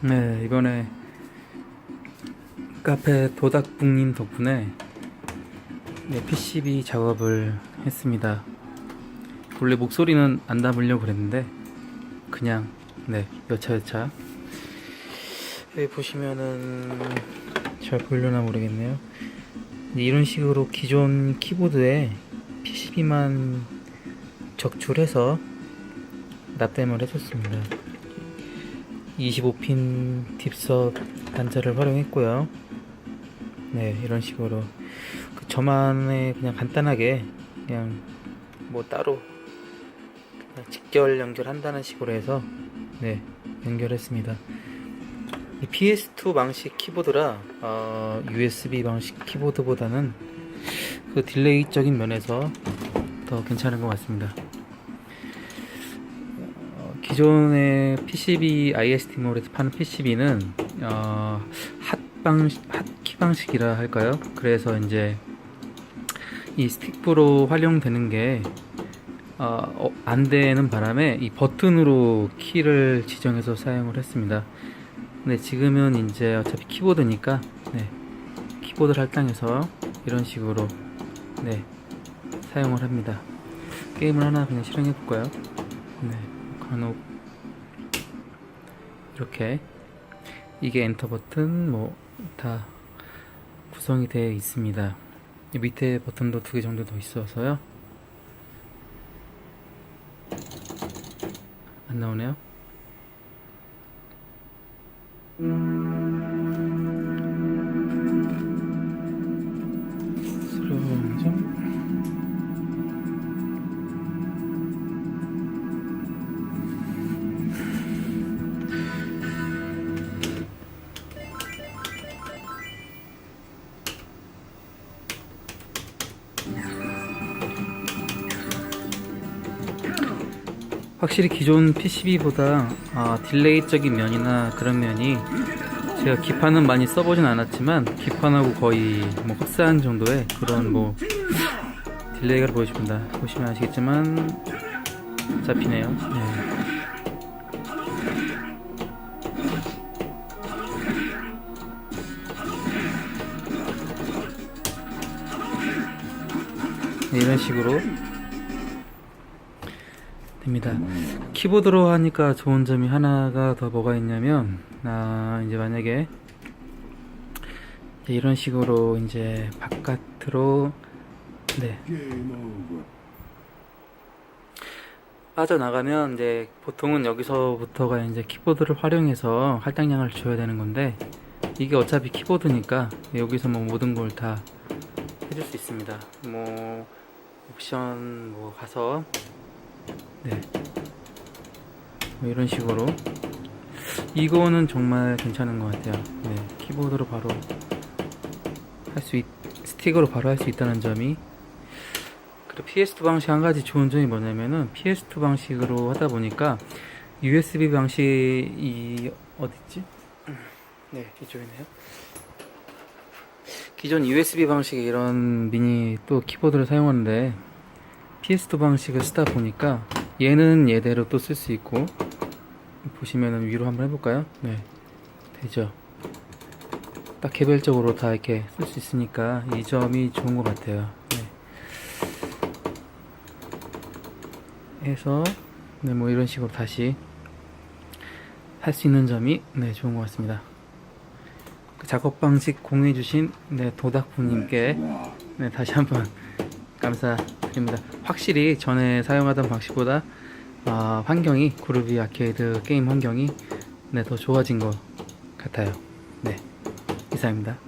네, 이번에 카페 도닥북님 덕분에 네, PCB 작업을 했습니다. 원래 목소리는 안 담으려고 그랬는데 그냥 네, 여차여차 여기 보시면은 잘 보이려나 모르겠네요. 이런 식으로 기존 키보드에 PCB만 적출해서 납땜을 해줬습니다. 25핀 딥섭 단자를 활용했고요. 네, 이런 식으로 그 저만의 그냥 간단하게 그냥 뭐 따로 직결 연결한다는 식으로 해서 네 연결했습니다. 이 PS2 방식 키보드라 어, USB 방식 키보드보다는 그 딜레이적인 면에서 더 괜찮은 것 같습니다. 어, 기존의 PCB IST몰에서 파는 PCB는 어, 핫방 핫키 방식이라 할까요? 그래서 이제 이 스틱프로 활용되는 게 어, 어, 안 되는 바람에 이 버튼으로 키를 지정해서 사용을 했습니다. 근데 지금은 이제 어차피 키보드니까 네, 키보드 할당해서 이런 식으로 네, 사용을 합니다. 게임을 하나 그냥 실행해 볼까요? 네, 간혹 이렇게 이게 엔터 버튼 뭐 다 구성이 되어 있습니다. 이 밑에 버튼도 두 개 정도 더 있어서요. 안 나오네요. 수 확실히 기존 PCB보다 아, 딜레이적인 면이나 그런 면이 제가 기판은 많이 써보진 않았지만 기판하고 거의 뭐 흡사한 정도의 그런 뭐 딜레이가 보여줍니다. 보시면 아시겠지만 잡히네요. 네. 네, 이런 식으로 됩니다. 키보드로 하니까 좋은 점이 하나가 더 뭐가 있냐면, 아, 이제 만약에 이런 식으로 이제 바깥으로, 네. 빠져나가면 이제 보통은 여기서부터가 이제 키보드를 활용해서 할당량을 줘야 되는 건데, 이게 어차피 키보드니까 여기서 뭐 모든 걸 다 해줄 수 있습니다. 뭐, 옵션 뭐 가서 네. 뭐 이런 식으로 이거는 정말 괜찮은 것 같아요. 네. 키보드로 바로 할 수 있, 스틱으로 바로 할 수 있다는 점이 그리고 PS2 방식 한 가지 좋은 점이 뭐냐면은 PS2 방식으로 하다 보니까 USB 방식이 어딨지? 네, 이쪽이네요. 기존 USB 방식의 이런 미니 또 키보드를 사용하는데 PS2 방식을 쓰다 보니까 얘는 얘대로 또 쓸 수 있고 보시면은 위로 한번 해볼까요? 네 되죠 딱 개별적으로 다 이렇게 쓸 수 있으니까 이 점이 좋은 것 같아요 네. 해서 네, 뭐 이런 식으로 다시 할 수 있는 점이 네 좋은 것 같습니다 그 작업 방식 공유해주신 네 도닥부님께 네 다시 한번 감사드립니다. 확실히 전에 사용하던 방식보다 아, 환경이 그루비 아케이드 게임 환경이 네, 더 좋아진 것 같아요. 네 이상입니다.